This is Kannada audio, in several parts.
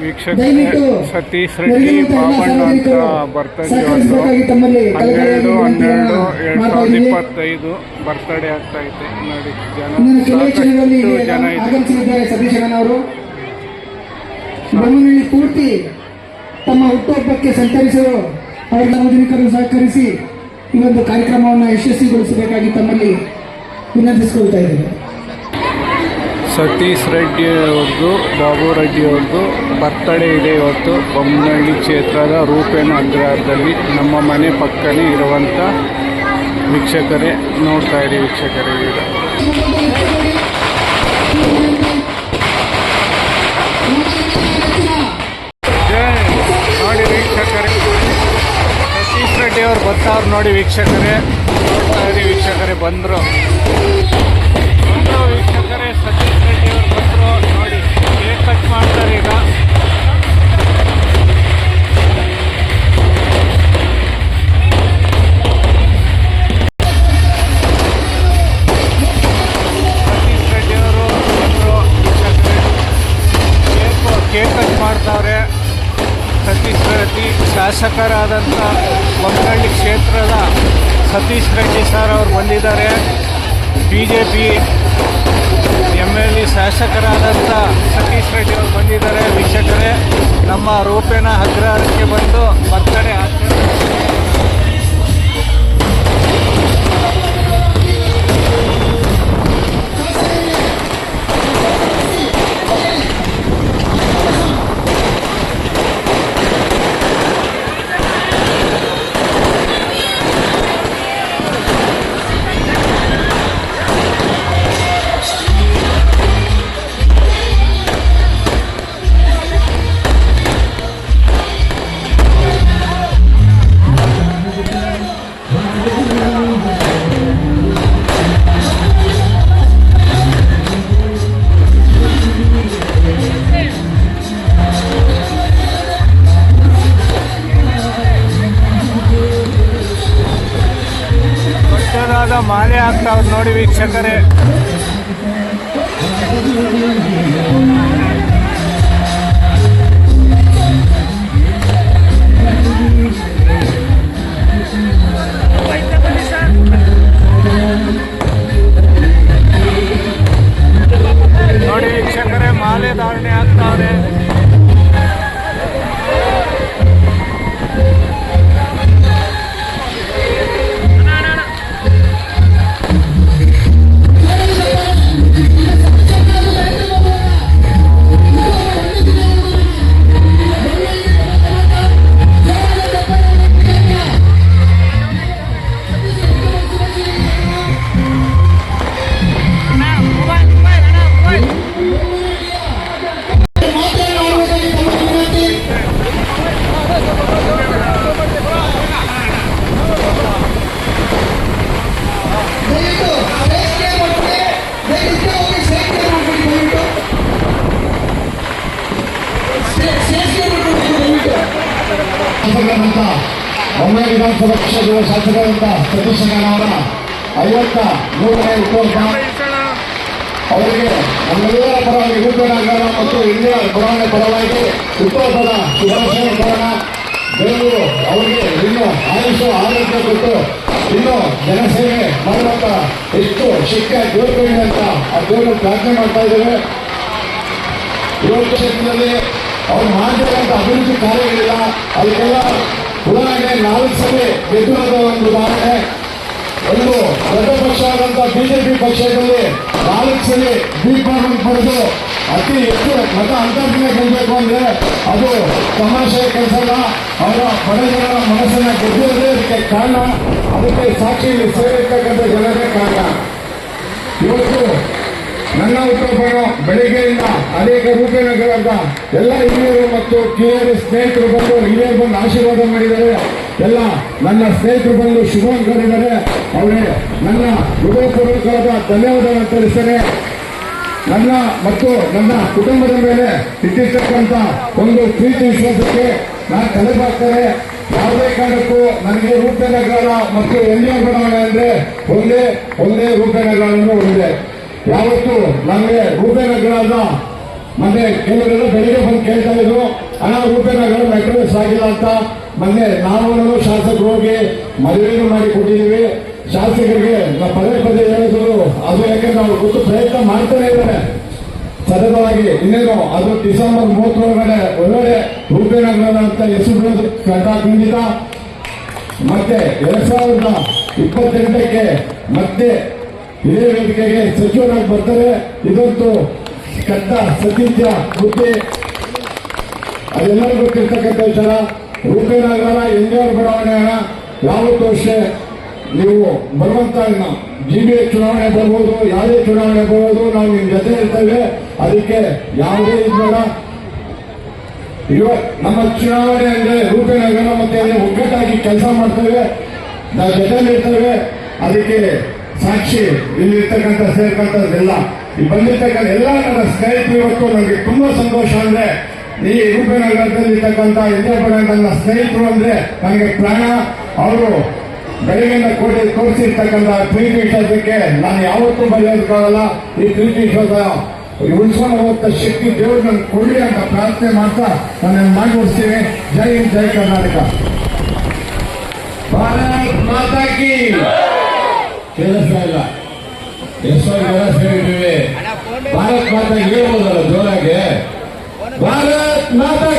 ವೀಕ್ಷಕರೇ, ಸತೀಶ್ ರೆಡ್ಡಿ ಬಾಬಣ್ಣ ಅಂತ ಬರ್ತಡೇ ತಮ್ಮಲ್ಲಿ ಹನ್ನೆರಡು ಹನ್ನೆರಡು ಎರಡ್ ಸಾವಿರದ ಇಪ್ಪತ್ತೈದು ಬರ್ತಡೇ ಆಗ್ತಾ ಇದೆ. ನೋಡಿ ಜನ ಸಾಕಷ್ಟು ಇದೆ. ಪೂರ್ತಿ ತಮ್ಮ ಹುಟ್ಟುಹಬ್ಬಕ್ಕೆ ಸಂಚರಿಸಲು ಅವರ ಸಾರ್ವಜನಿಕರು ಸಹಕರಿಸಿ ಈ ಒಂದು ಕಾರ್ಯಕ್ರಮವನ್ನು ಯಶಸ್ವಿಗೊಳಿಸಬೇಕಾಗಿ ತಮ್ಮಲ್ಲಿ ವಿನಂತಿಸಿಕೊಳ್ತಾ ಇದ್ದೇವೆ ಸತೀಶ್ ರೆಡ್ಡಿ ಅವ್ರದ್ದು ಬಾಬು ರೆಡ್ಡಿ ಅವ್ರದ್ದು ಬರ್ತಡೇ ಇದೆ ಇವತ್ತು. ಬೊಮ್ಮನಹಳ್ಳಿ ಕ್ಷೇತ್ರದ ರೂಪೇಣ ಅಗ್ರಹಾರದಲ್ಲಿ ನಮ್ಮ ಮನೆ ಪಕ್ಕನೇ ಇರುವಂಥ ವೀಕ್ಷಕರೇ, ನೋಡ್ತಾ ಇರಿ ವೀಕ್ಷಕರೇ ಈಗ. ನೋಡಿ ವೀಕ್ಷಕರೇ. ಸತೀಶ್ ರೆಡ್ಡಿ ಅವ್ರು ಬರ್ತಾವ್ರು ನೋಡಿ ವೀಕ್ಷಕರೇ. ವೀಕ್ಷಕರೇ, ಬಂದರು. ಬಂದರು ವೀಕ್ಷಕರೇ, ಸತೀಶ್ ಕಟ್ ಮಾಡ್ತಾರೆ ಈಗ. ಕೇಕ್ ಕಟ್ ಮಾಡ್ತಾವ್ರೆ ಸತೀಶ್ ರೆಡ್ಡಿ ಶಾಸಕರಾದಂಥ ಬೊಮ್ಮನಹಳ್ಳಿ ಕ್ಷೇತ್ರದ ಸತೀಶ್ ರೆಡ್ಡಿ ಸರ್ ಅವರು ಬಂದಿದ್ದಾರೆ. ಬಿ ಜೆ ಪಿ ಎ ಶಾಸಕರಾದಂಥ ಸತೀಶ್ ರೆಡ್ಡಿ ಅವರು ಬಂದಿದ್ದಾರೆ. ವೀಕ್ಷಕರೇ ನಮ್ಮ ರೂಪೇನ ಅಗ್ರಹಾರಕ್ಕೆ ಬಂದು ಬರ್ತಾರೆ ಆಚರಣೆ ನೋಡಿ ವೀಕ್ಷಕರೇ. ನೋಡಿ ವೀಕ್ಷಕರೇ ಮಾಲೆ ಧಾರಣೆ ಆಗ್ತಾವ್ರೆ ಶಾಸಕರಾದಂಥ ಬೊಮ್ಮೆ ವಿಧಾನಸಭಾ ಕ್ಷೇತ್ರದ ಶಾಸಕರಾದಂಥ ಸತೀಶ್ ಅವರ ಐವತ್ತ ಮೂರನೇ ಹುಟ್ಟುಹಬ್ಬ ಅವರಿಗೆ ನಮ್ಮೆಲ್ಲರ ಪರವಾಗಿ ರೂಪೇಣ ಅಂಗಾರ ಮತ್ತು ಇಂಡಿಯಾ ಬಡಾವಣೆ ಪರವಾಗಿ ಹುಟ್ಟುಹಬ್ಬದ ಶುಭಾಶಯ ಕಾರಣ ದೇವರು ಅವರಿಗೆ ಇನ್ನೂ ಆಯುಷು ಆರೋಗ್ಯ ಕೊಟ್ಟು ಇನ್ನೂ ಜನಸೇವೆ ಮಾಡುವಂತ ಎಷ್ಟು ಶಕ್ತಿ ದೇವರು ಅಂತ ಆ ದೇವರು ಪ್ರಾರ್ಥನೆ ಮಾಡ್ತಾ ಇದ್ದೇವೆ. ಇವತ್ತು ಕ್ಷೇತ್ರದಲ್ಲಿ ಅವ್ರು ಮಾಡಿದಂತ ಅಭಿವೃದ್ಧಿ ಕಾರ್ಯಗಳಿಲ್ಲ. ಅದಕ್ಕೆಲ್ಲ ಉದಾಹರಣೆ ನಾಲ್ಕು ಸಲ ಗೆದ್ದಿರೋದ ಒಂದು ಉದಾಹರಣೆ ಒಂದು ದೊಡ್ಡ ಪಕ್ಷ ಆದಂತ ಬಿಜೆಪಿ ಪಕ್ಷದಲ್ಲಿ ನಾಲ್ಕು ಸಲ ದೀಪಾವಳಿ ಪಡೆದು ಅತಿ ಹೆಚ್ಚು ಮತ ಅಂತರ್ಜನೆ ಗೆಲ್ಲಬೇಕು ಅಂದ್ರೆ ಅದು ತಮಾಷೆ ಕೆಲಸ ಅವರ ಬಡಜನರ ಮನಸ್ಸನ್ನ ಗೆದ್ದಿರೋದೇ ಅದಕ್ಕೆ ಕಾರಣ. ಅದಕ್ಕೆ ಸಾಕ್ಷಿ ಸೇರಿರ್ತಕ್ಕಂಥ ಜನರೇ ಕಾರಣ. ಇವತ್ತು ನನ್ನ ಹುಟ್ಟುಹಬ್ಬನು ಬೆಳಿಗ್ಗೆಯಿಂದ ಅನೇಕ ರೂಪನಗರದ ಎಲ್ಲ ಹಿರಿಯರು ಮತ್ತು ಕಿರಿಯರು ಸ್ನೇಹಿತರು ಬಂದು, ಹಿರಿಯರು ಬಂದು ಆಶೀರ್ವಾದ ಮಾಡಿದ್ದಾರೆ. ಎಲ್ಲ ನನ್ನ ಸ್ನೇಹಿತರು ಬಂದು ಶುಭಂ ಕರೆದರೆ ಅವರೇ ನನ್ನ ಹೃದಯಪೂರ್ವಕವಾದ ಧನ್ಯವಾದಗಳನ್ನು ತಿಳಿಸ್ತೇನೆ. ನನ್ನ ಮತ್ತು ನನ್ನ ಕುಟುಂಬದ ಮೇಲೆ ಇಟ್ಟಿರ್ತಕ್ಕಂಥ ಒಂದು ಪ್ರೀತಿ ವಿಶ್ವಾಸಕ್ಕೆ ನಾನು ತಲೆಬಾಗ್ತಾರೆ ಯಾವುದೇ ಕಾರಣಕ್ಕೂ ನನಗೆ ರೂಪನಗರ ಮತ್ತು ಎಲ್ಲಿಯ ಬಡಾವಣೆ ಅಂದ್ರೆ ಒಂದೇ ಒಂದೇ ರೂಪೇನಗಾರನು ಒಂದೇ ಯಾವತ್ತು ನಮಗೆ ರೂಪೇನಗರದ ಮತ್ತೆ ಕೆಲವರೆಲ್ಲ ಬೆಳಿಗ್ಗೆ ಬಂದು ಕೇಳ್ತಾ ಇದ್ರು ಹಣ ರೂಪೇನಗರ ಮೆಟ್ರೋಸ್ ಆಗಿಲ್ಲ ಅಂತ. ಮೊನ್ನೆ ನಾವು ಶಾಸಕರು ಹೋಗಿ ಮದುವೆಯನ್ನು ಮಾಡಿ ಕೊಟ್ಟಿದ್ದೀವಿ. ಶಾಸಕರಿಗೆ ನಾವು ಪದೇ ಪದೇ ಹೇಳಿದ್ರು. ಅದು ಯಾಕೆಂದ್ರೆ ಅವ್ರು ಗೊತ್ತು ಪ್ರಯತ್ನ ಮಾಡ್ತಾನೆ ಇದ್ದಾರೆ. ಸತತವಾಗಿ ಇನ್ನೇನು, ಅದು ಡಿಸೆಂಬರ್ ಮೂವತ್ತೊಳಗಡೆ ಒಳ್ಳೆ ರೂಪೇನಗರ ಅಂತ ಹೆಸರು ಖಂಡಿತ ಮತ್ತೆ ಎರಡ್ ಸಾವಿರದ ಇಪ್ಪತ್ತೆಂಟಕ್ಕೆ ಮತ್ತೆ ಇದೇ ವೇದಿಕೆಗೆ ಸಚಿವರಾಗಿ ಬರ್ತಾರೆ. ಇದೊಂದು ಕಟ್ಟ ಸತ್ಯ ಹುದ್ದೆ ಅದೆಲ್ಲರಿಗೂ ಗೊತ್ತಿರ್ತಕ್ಕಂಥ ವಿಚಾರ. ರೂಪೇನಾಗಲ್ಲ ಎಂಜಾಯ್ ಬಡಾವಣೆ ಯಾವತ್ತೂ ಅಷ್ಟೇ ನೀವು ಬರುವಂತ ಜಿ ಬಿ ಚುನಾವಣೆ ಬರ್ಬೋದು, ಯಾವುದೇ ಚುನಾವಣೆ ಬರ್ಬೋದು, ನಾವು ನಿಮ್ ಜೊತೆ ಇರ್ತೇವೆ ಅದಕ್ಕೆ ಯಾವುದೇ ಇದ್ಬೇಡ ನಮ್ಮ ಚುನಾವಣೆ ಅಂದ್ರೆ ರೂಪೇನಗರ ಮತ್ತೆ ಒಗ್ಗಟ್ಟಾಗಿ ಕೆಲಸ ಮಾಡ್ತೇವೆ ನಾವು ಜೊತೆ ಇರ್ತೇವೆ ಅದಕ್ಕೆ ಸಾಕ್ಷಿ ಇಲ್ಲಿ ಇರ್ತಕ್ಕಂಥ ಸೇರ್ಕಂಥದ್ದೆಲ್ಲ ಈ ಬಂದಿರ್ತಕ್ಕಂಥ ಎಲ್ಲ ನನ್ನ ಸ್ನೇಹಿತರು ಇವತ್ತು ನನಗೆ ತುಂಬಾ ಸಂತೋಷ ಅಂದ್ರೆ, ಈ ರೂಪನಗರದಲ್ಲಿ ಇರ್ತಕ್ಕಂಥ ಇಂದ್ರಪಡ ನನ್ನ ಸ್ನೇಹಿತರು ಅಂದ್ರೆ ನನಗೆ ಪ್ರಾಣ. ಅವರು ಬೆಳಗಿನ ಕೋಟಿ ತೋರಿಸಿರ್ತಕ್ಕಂಥ ಪ್ರೀತಿ ವಿಶ್ವಾಸಕ್ಕೆ ನಾನು ಯಾವತ್ತೂ ಬರೆಯೋದಕ್ಕಾಗಲ್ಲ ಈ ಪ್ರೀತಿ ವಿಶ್ವಾಸ ಉಳಿಸ್ಕೊಂಡು ಶಕ್ತಿ ದೇವರು ನನ್ಗೆ ಕೊಡಲಿ ಅಂತ ಪ್ರಾರ್ಥನೆ ಮಾಡ್ತಾ ನಾನು ಮಾಡಿ ಮುಗಿಸ್ತೀನಿ ಜೈ ಹಿಂದ್, ಜೈ ಕರ್ನಾಟಕ. ಭಾರತ್ ಮಾತಾ ಕಿ. ಕೆಲಸ ಇಲ್ಲ. ಎಷ್ಟೋ ಜನ ಸೇರಿದ್ದೀವಿ. ಭಾರತ್ ಮಾತಾ ಹೇಳ್ಬೋದಲ್ಲ ಜೋರಾಗೆ? ಭಾರತ್ ಮಾತಾ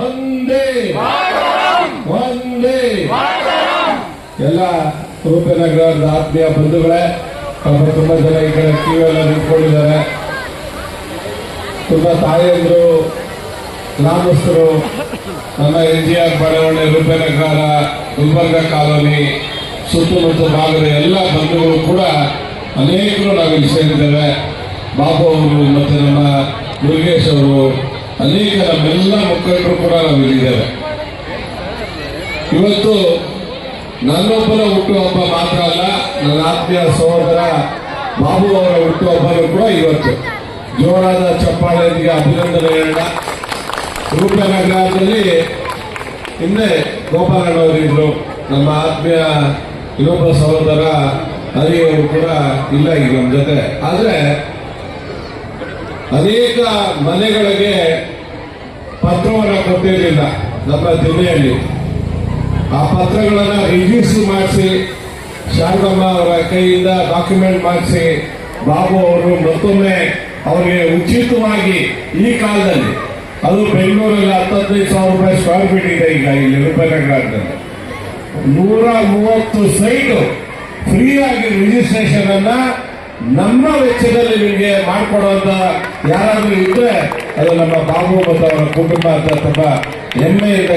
ಒಂದೇ. ಒಂದೇ. ಎಲ್ಲ ರೂಪನಗರದ ಆತ್ಮೀಯ ಬಂಧುಗಳೇ ಪಾಪ ತುಂಬಾ ಜನ ಈ ಕಡೆ ಕ್ಯೂ ಎಲ್ಲ ನಿಂತ್ಕೊಂಡಿದ್ದಾರೆ. ತುಂಬಾ ತಾಯಂದ್ರು, ಗ್ರಾಮಸ್ಥರು, ನಮ್ಮ ಎನ್ ಜಿ ಆರ್ ಬಡಾವಣೆ ರೂಪನಗರ ಗುಲ್ಬರ್ಗ ಕಾಲೋನಿ ಸುತ್ತಮುತ್ತ ಭಾಗದ ಎಲ್ಲ ಬಂಧುಗಳು ಕೂಡ ಅನೇಕರು ನಾವಿಲ್ಲಿ ಸೇರಿದ್ದೇವೆ. ಬಾಬು ಅವರು, ಮತ್ತು ನಮ್ಮ ಮುರುಗೇಶ್ ಅವರು, ಅನೇಕ ನಮ್ಮೆಲ್ಲ ಮುಖಂಡರು ಕೂಡ ನಾವಿಲ್ಲಿದ್ದೇವೆ ಇವತ್ತು ನನ್ನೊಬ್ಬರ ಹುಟ್ಟುಹಬ್ಬ ಮಾತ್ರ ಅಲ್ಲ, ನನ್ನ ಆತ್ಮೀಯ ಸಹೋದರ ಬಾಬು ಅವರ ಹುಟ್ಟುಹಬ್ಬನೂ ಕೂಡ ಇವತ್ತು. ಜೋರಾದ ಚಪ್ಪಾಳೆಯೊಂದಿಗೆ ಅಭಿನಂದನೆ ಹೇಳೋಣ. ರೂಪನಗರದಲ್ಲಿ ಹಿಂದೆ ಗೋಪಾಲಣ್ಣವರಿದ್ರು ನಮ್ಮ ಆತ್ಮೀಯ ಇನ್ನೊಬ್ಬ ಸಹೋದರ ಹರಿಯವರು ಕೂಡ ಇಲ್ಲ ಈಗ ನಮ್ಮ ಜೊತೆ. ಆದರೆ ಅನೇಕ ಮನೆಗಳಿಗೆ ಪತ್ರವನ್ನು ಕೊಟ್ಟಿರಲಿಲ್ಲ ನಮ್ಮ ಜಿಲ್ಲೆಯಲ್ಲಿ. ಆ ಪತ್ರಗಳನ್ನ ರಿಜಿಸ್ಟರ್ ಮಾಡಿಸಿ, ಶಾರದಮ್ಮ ಅವರ ಕೈಯಿಂದ ಡಾಕ್ಯುಮೆಂಟ್ ಮಾಡಿಸಿ, ಬಾಬು ಅವರು ಮತ್ತೊಮ್ಮೆ ಅವರಿಗೆ ಉಚಿತವಾಗಿ ಈ ಕಾಲದಲ್ಲಿ, ಅದು ಬೆಂಗಳೂರಲ್ಲಿ ಹತ್ತದೈದು ಸಾವಿರ ರೂಪಾಯಿ ಸ್ಕ್ವೇರ್ ಫೀಟ್ ಇದೆ ಈಗ ಇಲ್ಲಿ ರೂಪಾಯಿನಗರದಲ್ಲಿ ನೂರ ಮೂವತ್ತು ಸೈಟ್ ಫ್ರೀ ಆಗಿ ರಿಜಿಸ್ಟ್ರೇಷನ್ ಅನ್ನ ನಮ್ಮ ವೆಚ್ಚದಲ್ಲಿ ನಿಮಗೆ ಮಾಡಿಕೊಡುವಂತ ಯಾರಾದರೂ ಇದ್ರೆ ಅದು ನಮ್ಮ ಬಾಬು ಮತ್ತು ಅವರ ಕುಟುಂಬ ಅಂತ ತುಂಬಾ ಹೆಮ್ಮೆಯಿಂದ